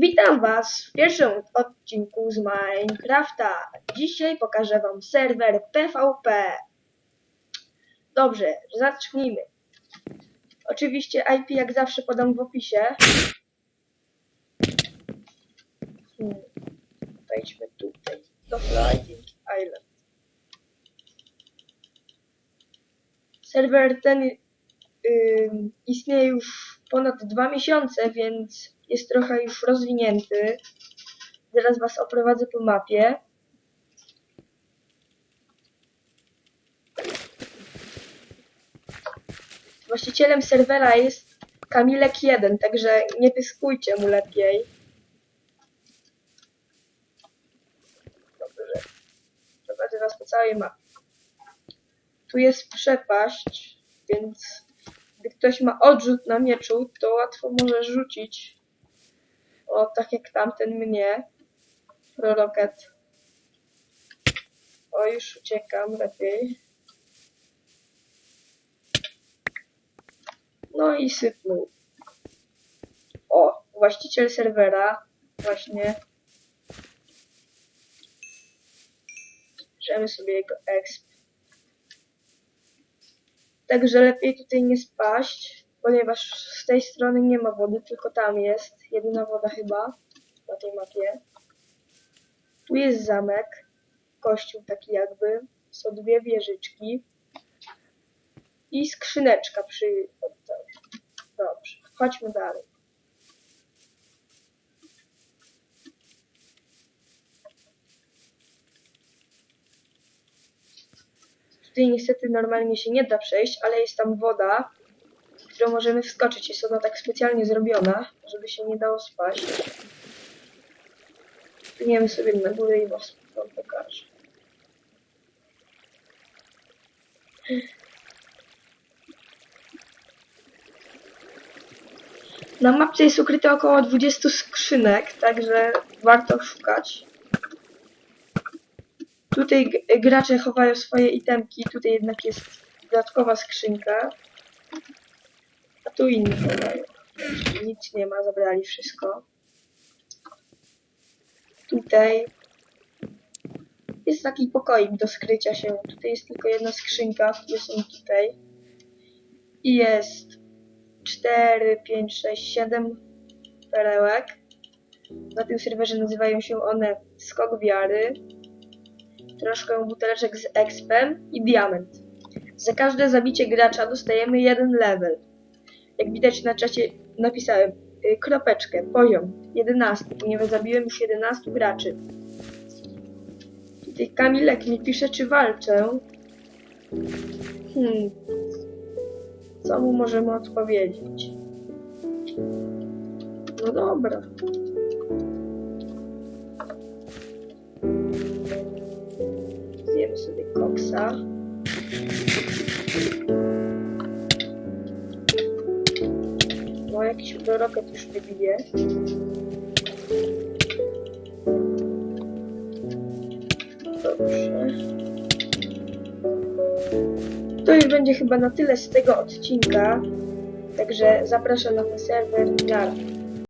Witam Was w pierwszym odcinku z Minecrafta. Dzisiaj pokażę Wam serwer PvP. Dobrze, zacznijmy. Oczywiście IP jak zawsze podam w opisie. Hmm. Wejdźmy tutaj do Flying Island. Serwer ten ym, istnieje już ponad dwa miesiące, więc jest trochę już rozwinięty. Zaraz Was oprowadzę po mapie. Właścicielem serwera jest Kamilek1, także nie pyskujcie mu lepiej. Dobrze. Prowadzę Was po całej mapie. Tu jest przepaść, więc gdy ktoś ma odrzut na mieczu, to łatwo może rzucić. O, tak jak tamten mnie. Proroket. O, już uciekam lepiej. No i sypnął. O, właściciel serwera. Właśnie. Bierzemy sobie jego exp. Także lepiej tutaj nie spaść, ponieważ z tej strony nie ma wody, tylko tam jest. Jedyna woda chyba na tej mapie. Tu jest zamek, kościół taki jakby, są dwie wieżyczki i skrzyneczka przy... Dobrze, chodźmy dalej. Tutaj niestety normalnie się nie da przejść, ale jest tam woda, którą możemy wskoczyć. Jest ona tak specjalnie zrobiona, żeby się nie dało spaść. Płyniemy sobie na górę i was wam pokażę. Na mapce jest ukryte około 20 skrzynek, także warto szukać. Tutaj gracze chowają swoje itemki, tutaj jednak jest dodatkowa skrzynka. Tu inni chowają. Nic nie ma, zabrali wszystko. Tutaj jest taki pokoik do skrycia się. Tutaj jest tylko jedna skrzynka, które są tutaj. I jest 4, 5, 6, 7 perełek. Na tym serwerze nazywają się one Skok Wiary troszkę buteleczek z expem i diament. Za każde zabicie gracza dostajemy jeden level. Jak widać na czacie napisałem y, kropeczkę, poziom 11, ponieważ zabiłem już 11 graczy. Tutaj Kamilek mi pisze, czy walczę. Hmm. Co mu możemy odpowiedzieć? No dobra. Zjemy sobie koksa. Jakiś rocket już nie bije. Dobrze. To już będzie chyba na tyle z tego odcinka. Także zapraszam na ten serwer. Nara.